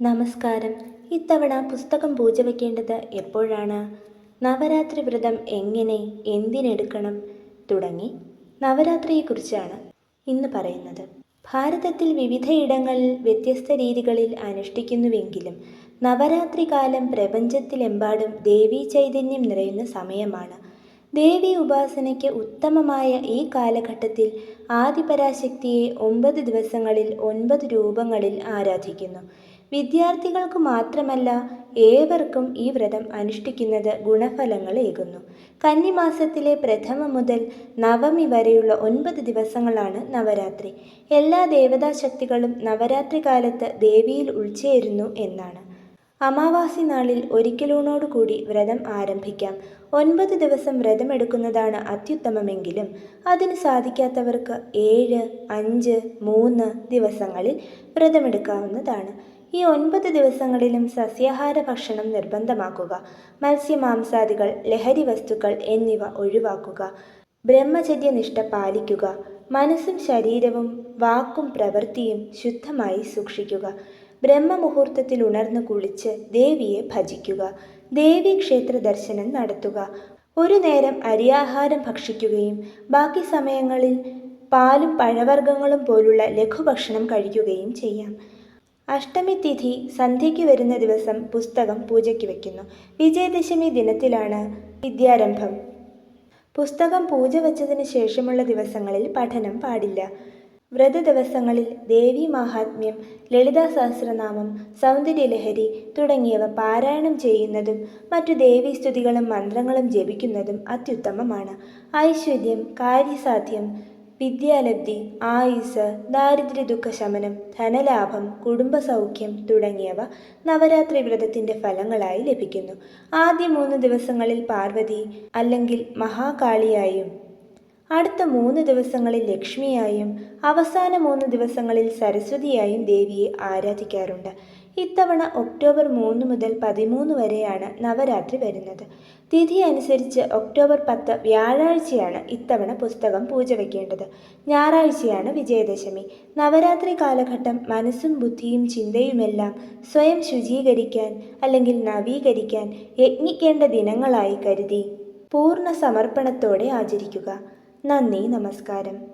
നമസ്കാരം. ഇത്തവണ പുസ്തകം പൂജ വയ്ക്കേണ്ടത് എപ്പോഴാണ്? നവരാത്രി വ്രതം എങ്ങനെ എന്തിനെടുക്കണം? തുടങ്ങി നവരാത്രിയെക്കുറിച്ചാണ് ഇന്ന് പറയുന്നത്. ഭാരതത്തിൽ വിവിധയിടങ്ങളിൽ വ്യത്യസ്ത രീതികളിൽ അനുഷ്ഠിക്കുന്നുവെങ്കിലും നവരാത്രി കാലം പ്രപഞ്ചത്തിലെമ്പാടും ദേവീ ചൈതന്യം നിറയുന്ന സമയമാണ്. ദേവി ഉപാസനയ്ക്ക് ഉത്തമമായ ഈ കാലഘട്ടത്തിൽ ആദിപരാശക്തിയെ ഒമ്പത് ദിവസങ്ങളിൽ ഒൻപത് രൂപങ്ങളിൽ ആരാധിക്കുന്നു. വിദ്യാർത്ഥികൾക്ക് മാത്രമല്ല ഏവർക്കും ഈ വ്രതം അനുഷ്ഠിക്കുന്നത് ഗുണഫലങ്ങളേകുന്നു കന്നിമാസത്തിലെ പ്രഥമ മുതൽ നവമി വരെയുള്ള ഒൻപത് ദിവസങ്ങളാണ് നവരാത്രി. എല്ലാ ദേവതാശക്തികളും നവരാത്രി കാലത്ത് ദേവിയിൽ ഉൾച്ചേരുന്നു എന്നാണ്. അമാവാസി നാളിൽ ഒരിക്കലൂണോടുകൂടി വ്രതം ആരംഭിക്കാം. ഒൻപത് ദിവസം വ്രതമെടുക്കുന്നതാണ് അത്യുത്തമമെങ്കിലും അതിന് സാധിക്കാത്തവർക്ക് ഏഴ് അഞ്ച് മൂന്ന് ദിവസങ്ങളിൽ വ്രതമെടുക്കാവുന്നതാണ്. ഈ ഒൻപത് ദിവസങ്ങളിലും സസ്യാഹാര ഭക്ഷണം നിർബന്ധമാക്കുക. മത്സ്യമാംസാദികൾ ലഹരി വസ്തുക്കൾ എന്നിവ ഒഴിവാക്കുക. ബ്രഹ്മചര്യനിഷ്ഠ പാലിക്കുക. മനസ്സും ശരീരവും വാക്കും പ്രവൃത്തിയും ശുദ്ധമായി സൂക്ഷിക്കുക. ബ്രഹ്മമുഹൂർത്തത്തിൽ ഉണർന്നു കുളിച്ച് ദേവിയെ ഭജിക്കുക. ദേവി ക്ഷേത്ര ദർശനം നടത്തുക. ഒരു നേരം അരിയാഹാരം ഭക്ഷിക്കുകയും ബാക്കി സമയങ്ങളിൽ പാലും പഴവർഗങ്ങളും പോലുള്ള ലഘുഭക്ഷണം കഴിക്കുകയും ചെയ്യാം. അഷ്ടമി തിഥി സന്ധ്യയ്ക്ക് വരുന്ന ദിവസം പുസ്തകം പൂജയ്ക്ക് വയ്ക്കുന്നു വിജയദശമി ദിനത്തിലാണ് വിദ്യാരംഭം. പുസ്തകം പൂജ വച്ചതിന് ശേഷമുള്ള ദിവസങ്ങളിൽ പഠനം പാടില്ല. വ്രത ദിവസങ്ങളിൽ ദേവി മാഹാത്മ്യം ലളിതാ സഹസ്രനാമം സൗന്ദര്യലഹരി തുടങ്ങിയവ പാരായണം ചെയ്യുന്നതും മറ്റു ദേവീസ്തുതികളും മന്ത്രങ്ങളും ജപിക്കുന്നതും അത്യുത്തമമാണ്. ഐശ്വര്യം കാര്യസാധ്യം വിദ്യാലബ്ധി ആയുസ് ദാരിദ്ര്യ ദുഃഖശമനം ധനലാഭം കുടുംബസൗഖ്യം തുടങ്ങിയവ നവരാത്രി വ്രതത്തിന്റെ ഫലങ്ങളായി ലഭിക്കുന്നു. ആദ്യ മൂന്ന് ദിവസങ്ങളിൽ പാർവതി അല്ലെങ്കിൽ മഹാകാളിയായും അടുത്ത മൂന്ന് ദിവസങ്ങളിൽ ലക്ഷ്മിയായും അവസാന മൂന്ന് ദിവസങ്ങളിൽ സരസ്വതിയായും ദേവിയെ ആരാധിക്കാറുണ്ട്. ഇത്തവണ ഒക്ടോബർ മൂന്ന് മുതൽ പതിമൂന്ന് വരെയാണ് നവരാത്രി വരുന്നത്. തിഥി അനുസരിച്ച് ഒക്ടോബർ പത്ത് വ്യാഴാഴ്ചയാണ് ഇത്തവണ പുസ്തകം പൂജ വയ്ക്കേണ്ടത് ഞായറാഴ്ചയാണ് വിജയദശമി. നവരാത്രി കാലഘട്ടം മനസ്സും ബുദ്ധിയും ചിന്തയുമെല്ലാം സ്വയം ശുചീകരിക്കാൻ അല്ലെങ്കിൽ നവീകരിക്കാൻ യജ്ഞിക്കേണ്ട ദിനങ്ങളായി കരുതി. പൂർണ സമർപ്പണത്തോടെ ആചരിക്കുക. നന്ദി നമസ്കാരം.